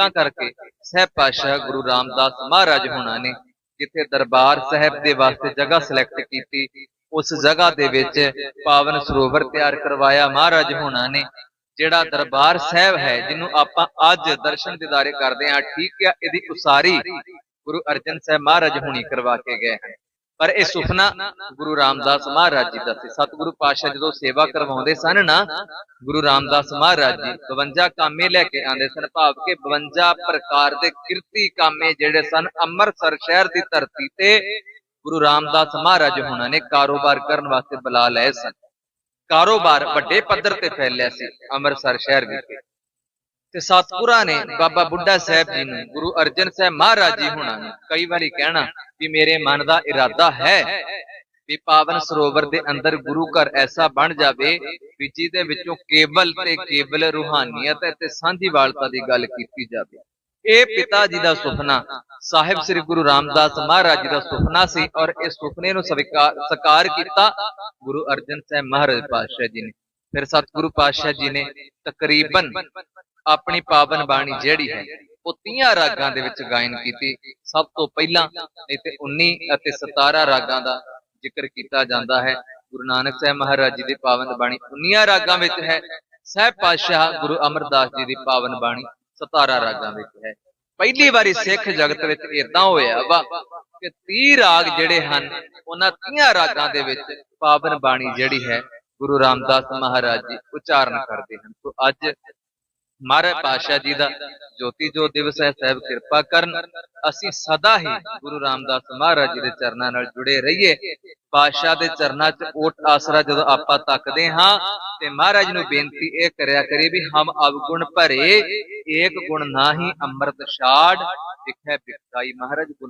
ਤਾਂ ਕਰਕੇ ਸਹਿਬ ਪਾਤਸ਼ਾਹ ਗੁਰੂ ਰਾਮਦਾਸ ਮਹਾਰਾਜ ਹੋਣਾ ਨੇ ਜਿੱਥੇ ਦਰਬਾਰ ਸਾਹਿਬ ਦੇ ਵਾਸਤੇ ਜਗ੍ਹਾ ਸਿਲੈਕਟ ਕੀਤੀ, ਉਸ ਜਗ੍ਹਾ ਦੇ ਵਿੱਚ ਪਾਵਨ ਸਰੋਵਰ ਤਿਆਰ ਕਰਵਾਇਆ ਮਹਾਰਾਜ ਹੋਣਾ ਨੇ, ਜਿਹੜਾ ਦਰਬਾਰ ਸਾਹਿਬ ਹੈ, ਜਿਹਨੂੰ ਆਪਾਂ ਅੱਜ ਦਰਸ਼ਨ ਦਿਦਾਰੇ ਕਰਦੇ ਹਾਂ, ਠੀਕ ਹੈ, ਇਹਦੀ ਉਸਾਰੀ ਗੁਰੂ ਅਰਜਨ ਸਾਹਿਬ ਮਹਾਰਾਜ ਹੁਣੀ ਕਰਵਾ ਕੇ ਗਏ ਹਨ। ਪਰ ਇਹ ਸੁਪਨਾ ਗੁਰੂ ਰਾਮਦਾਸ ਮਹਾਰਾਜ ਜੀ ਦਾ ਸੀ। ਸਤਿਗੁਰੂ ਪਾਤਸ਼ਾਹ ਜਦੋਂ ਸੇਵਾ ਕਰਵਾਉਂਦੇ ਸਨ ਨਾ, ਗੁਰੂ ਰਾਮਦਾਸ ਮਹਾਰਾਜ ਜੀ 52 ਕਾਮੇ ਲੈ ਕੇ ਆਂਦੇ ਸਨ। ਭਾਵ ਕਿ 52 ਪ੍ਰਕਾਰ ਦੇ ਕਿਰਤੀ ਕਾਮੇ ਜਿਹੜੇ ਸਨ, ਅੰਮ੍ਰਿਤਸਰ ਸ਼ਹਿਰ ਦੀ ਧਰਤੀ ਤੇ ਗੁਰੂ ਰਾਮਦਾਸ ਮਹਾਰਾਜ ਹੁਣਾਂ ਨੇ ਕਾਰੋਬਾਰ ਕਰਨ ਵਾਸਤੇ ਬੁਲਾ ਲਏ ਸਨ। ਕਾਰੋਬਾਰ ਵੱਡੇ ਪੱਧਰ ਤੇ ਫੈਲਿਆ ਸੀ ਅੰਮ੍ਰਿਤਸਰ ਸ਼ਹਿਰ ਵਿਖੇ। ਤੇ ਸਤਪੁਰਾ ਨੇ ਬਾਬਾ ਬੁੱਢਾ ਸਾਹਿਬ ਜੀ ਨੂੰ ਗੁਰੂ ਅਰਜਨ ਸਾਹਿਬ ਮਹਾਰਾਜ ਜੀ ਹੁਣਾਂ ਨੂੰ ਕਈ ਵਾਰੀ ਕਹਿਣਾ ਵੀ ਮੇਰੇ ਮਨ ਦਾ ਇਰਾਦਾ ਹੈ ਵੀ ਪਾਵਨ ਸਰੋਵਰ ਦੇ ਅੰਦਰ ਗੁਰੂ ਘਰ ਐਸਾ ਬਣ ਜਾਵੇ ਵੀ ਜਿਹਦੇ ਵਿੱਚੋਂ ਕੇਵਲ ਤੇ ਕੇਵਲ ਰੂਹਾਨੀਅਤ ਤੇ ਸਾਂਝੀਵਾਲਤਾ ਦੀ ਗੱਲ ਕੀਤੀ ਜਾਵੇ। ਇਹ ਪਿਤਾ ਜੀ ਦਾ ਸੁਪਨਾ ਸਾਹਿਬ ਸ੍ਰੀ ਗੁਰੂ ਰਾਮਦਾਸ ਮਹਾਰਾਜ ਜੀ ਦਾ ਸੁਪਨਾ ਸੀ ਔਰ ਇਸ ਸੁਪਨੇ ਨੂੰ ਸਵੀਕਾਰ ਸਾਕਾਰ ਕੀਤਾ ਗੁਰੂ ਅਰਜਨ ਸਾਹਿਬ ਮਹਾਰਾਜ ਪਾਤਸ਼ਾਹ ਜੀ ਨੇ। ਫਿਰ ਸਤਿਗੁਰੂ ਪਾਤਸ਼ਾਹ ਜੀ ਨੇ ਤਕਰੀਬਨ ਆਪਣੀ ਪਾਵਨ ਬਾਣੀ ਜਿਹੜੀ ਹੈ ਉਹ 30 ਰਾਗਾਂ ਦੇ ਵਿੱਚ ਗਾਇਨ ਕੀਤੀ। ਸਭ ਤੋਂ ਪਹਿਲਾਂ ਤੇ 19 ਅਤੇ 17 ਰਾਗਾਂ ਦਾ ਜ਼ਿਕਰ ਕੀਤਾ ਜਾਂਦਾ ਹੈ। ਗੁਰੂ ਨਾਨਕ ਸਾਹਿਬ ਮਹਾਰਾਜ ਜੀ ਦੀ ਪਾਵਨ ਬਾਣੀ 19 ਰਾਗਾਂ ਵਿੱਚ ਹੈ। ਸਹਿਬ ਪਾਤਸ਼ਾਹ ਗੁਰੂ ਅਮਰਦਾਸ ਜੀ ਦੀ ਪਾਵਨ ਬਾਣੀ 17 ਰਾਗਾਂ ਵਿੱਚ ਹੈ। ਪਹਿਲੀ ਵਾਰੀ ਸਿੱਖ ਜਗਤ ਵਿੱਚ ਇਦਾਂ ਹੋਇਆ ਵਾ ਕਿ 30 ਰਾਗ ਜਿਹੜੇ ਹਨ ਉਹਨਾਂ 30 ਰਾਗਾਂ ਦੇ ਵਿੱਚ ਪਾਵਨ ਬਾਣੀ ਜਿਹੜੀ ਹੈ ਗੁਰੂ ਰਾਮਦਾਸ ਮਹਾਰਾਜ ਜੀ ਉਚਾਰਨ ਕਰਦੇ ਹਨ। ਸੋ ਅੱਜ ਮਹਾਰਾਜ ਪਾਤਸ਼ਾਹ ਜੀ ਦਾ ਜੋਤੀ ਜੋ ਦਿਵਸ ਹੈ, ਸਾਹਿਬ ਕਿਰਪਾ ਕਰਨ, ਅਸੀਂ ਸਦਾ ਹੀ ਗੁਰੂ ਰਾਮਦਾਸ ਮਹਾਰਾਜ ਜੀ ਦੇ ਚਰਨਾਂ ਨਾਲ ਜੁੜੇ ਰਹੀਏ। ਪਾਤਸ਼ਾਹ ਦੇ ਚਰਨਾਂ 'ਚ ਓਟ ਆਸਰਾ ਜਦੋਂ ਆਪਾਂ ਤੱਕਦੇ ਹਾਂ, ਤੇ ਮਹਾਰਾਜ ਨੂੰ ਬੇਨਤੀ ਇਹ ਕਰਿਆ ਕਰੀ ਵੀ ਹਮ ਅਵਗੁਣ ਭਰੇ, ਏਕ ਗੁਣ ਨਾਹੀ, ਅੰਮ੍ਰਿਤ ਛਾੜ, ਵਿਖੇ ਬਿਖਾਈ ਮਹਾਰਾਜ ਗੁਣ